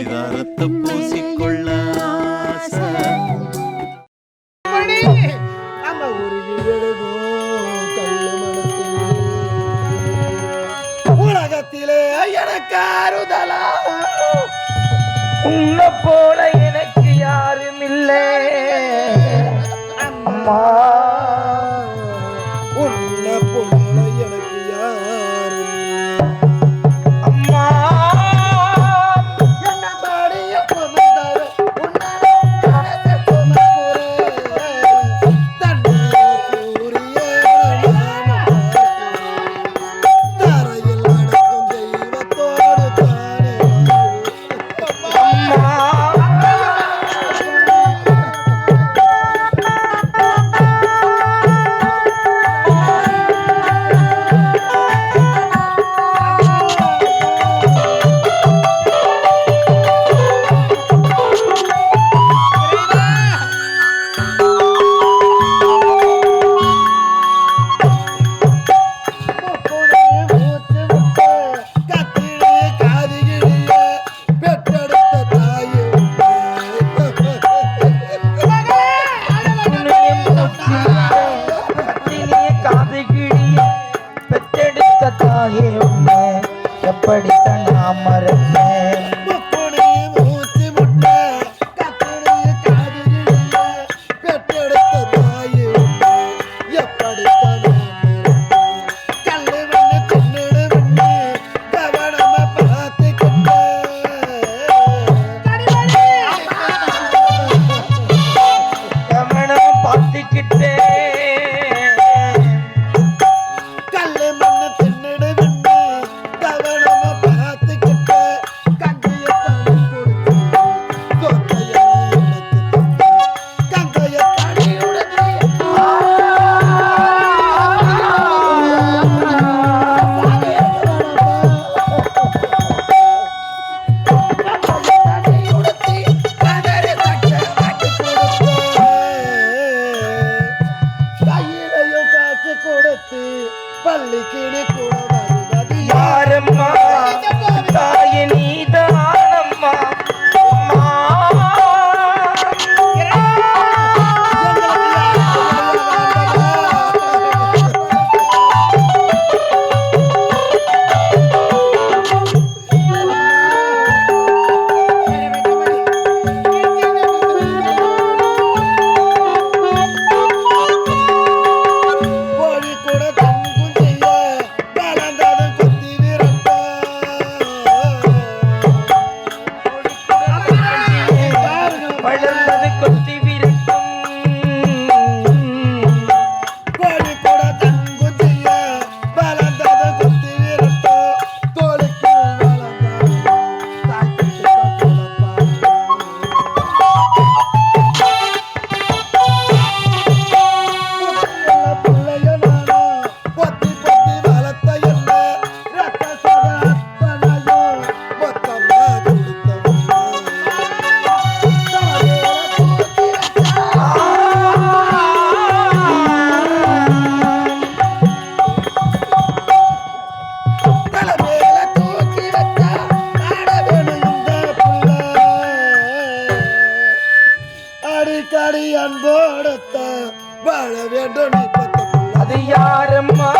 பரிதாரத்தை பூசிக்கொள்ள உலகத்திலே எனக்காருதலா உன்னை போல ஆகிருந்த எப்படித்தான் நாம் மறந்தேன்? வாழ வேண்டும் அது யாரம்மா?